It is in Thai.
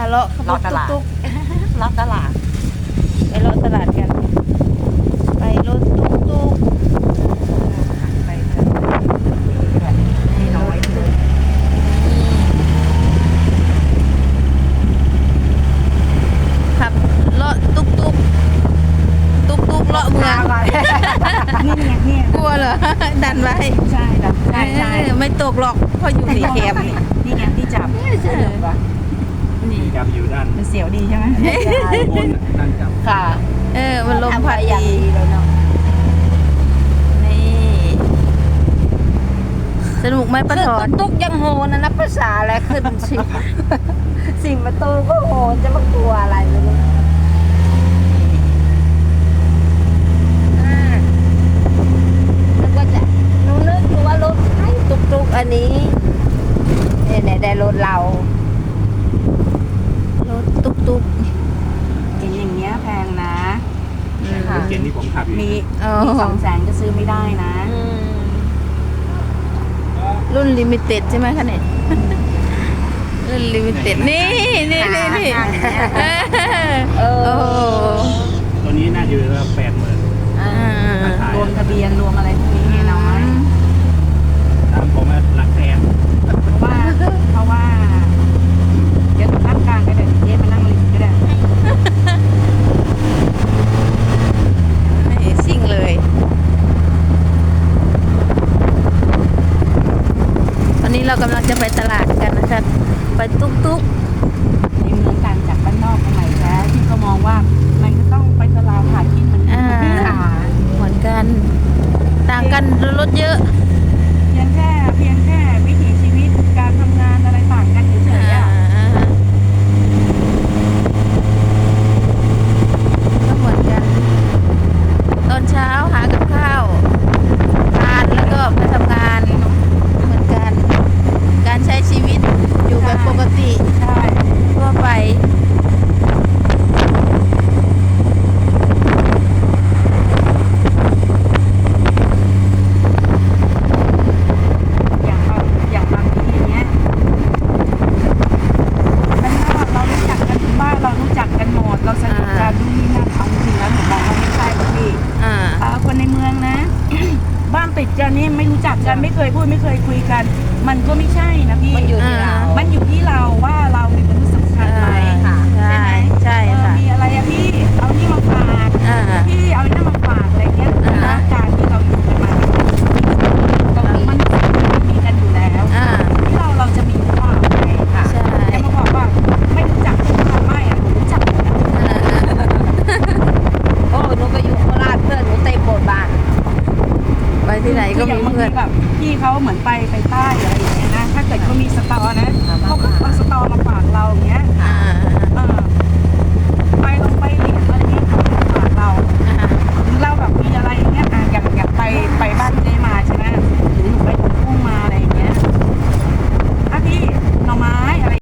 าเลาะขบเลาะตลาดตุ๊กรอบตลาดๆไปเลาะตลาดกัน ไปรถตุ๊กตุ๊กไปเถอะให้น้อยเลย ขับเลาะตุ๊กตุ๊กตุ๊กตุ๊กเลาะเมืองนี่ไงเนี่ยกลัวเหรอ ดันไว้ใช่แบบใช่ใช่เออไม่ตกหรอกเพราะอยู่ในแคมป์นี่นี่ไงที่จับนี่ จับอยู่ด้านมันเสียวดีใช่ไหมบนน่ะด้านจับค่ะ เออ มันลมพัดอย่างดีดีเลยเนาะนี่สนุกไหมป้าถอนตุ๊กยังโหนะนับภาษาอะไรขึ้นสิ สิ่งประตูก็โหนจะมากลัวอะไรไม่รู้อ่าแล้วก็จะหนูนึกดูว่ารถไอ้ตุ๊กๆอันนี้เนี่ยเนี่ยได้รถเรา รถตุ๊กตุ๊ก เห็นอย่างเงี้ยแพงนะ อืม ค่ะ รถเก๋ง ที่ผมขับอยู่มีอ๋อมีสองแสนก็ซื้อไม่ได้นะรุ่นลิมิเต็ดใช่ไหมคะเนี่ยรุ่นลิมิเต็ดนี่นี่นี่นี่เออ โอ้โห ตัวนี้น่าจะอยู่ระแปดหมื่น อ่า อ่า รวมทะเบียนรวมอะไรพวกนี้ไงน้อย ตามผมอะหลักแสน เพราะว่าเพราะว่า เดี๋ยวหนูนั่งกลางก็ได้เจ๊มานั่งริมก็ได้ ให้ซิ่งเลย ตอนนี้เรากำลังจะไปตลาดกันนะคะไปตุ๊กตุ๊ก ในเมืองการจากบ้านนอกสมัยแท้ที่ก็มองว่ามันก็ต้องไปตลาดหากินเหมือนกันพี่เหมือนกัน ต่างกันรถเยอะ เพียงแค่เพียงแค่วิถีชีวิตการทำงานอะไรต่างกันเฉยๆอะ ก็เหมือนกัน ตอนเช้าหากับข้าวทานแล้วก็ไปทำงานเหมือนกัน การใช้ชีวิตอยู่แบบปกติ ใช่ ทั่วไป อย่างบางอย่างบางทีเนี้ยบ้านนอกเรารู้จักกันบ้านเรารู้จักกันหมดเราสนิทกันนู่นนี่นั่นเอาจริงๆแล้วหนูมองว่าไม่ใช่หรอกพี่ อ่า เอ่อคนในเมืองนะ บ้าน ติดกันนี่ไม่รู้จักกันไม่เคยพูดไม่เคยคุยกัน มันก็ไม่ใช่นะพี่มันอยู่ที่เรามั นอยู่ ที่เขาเหมือนไปไปใต้อะไรอย่างเงี้ยนะถ้าเกิดเขามีสตอนะเขาก็เอาสตอมาฝากเราอย่างเงี้ย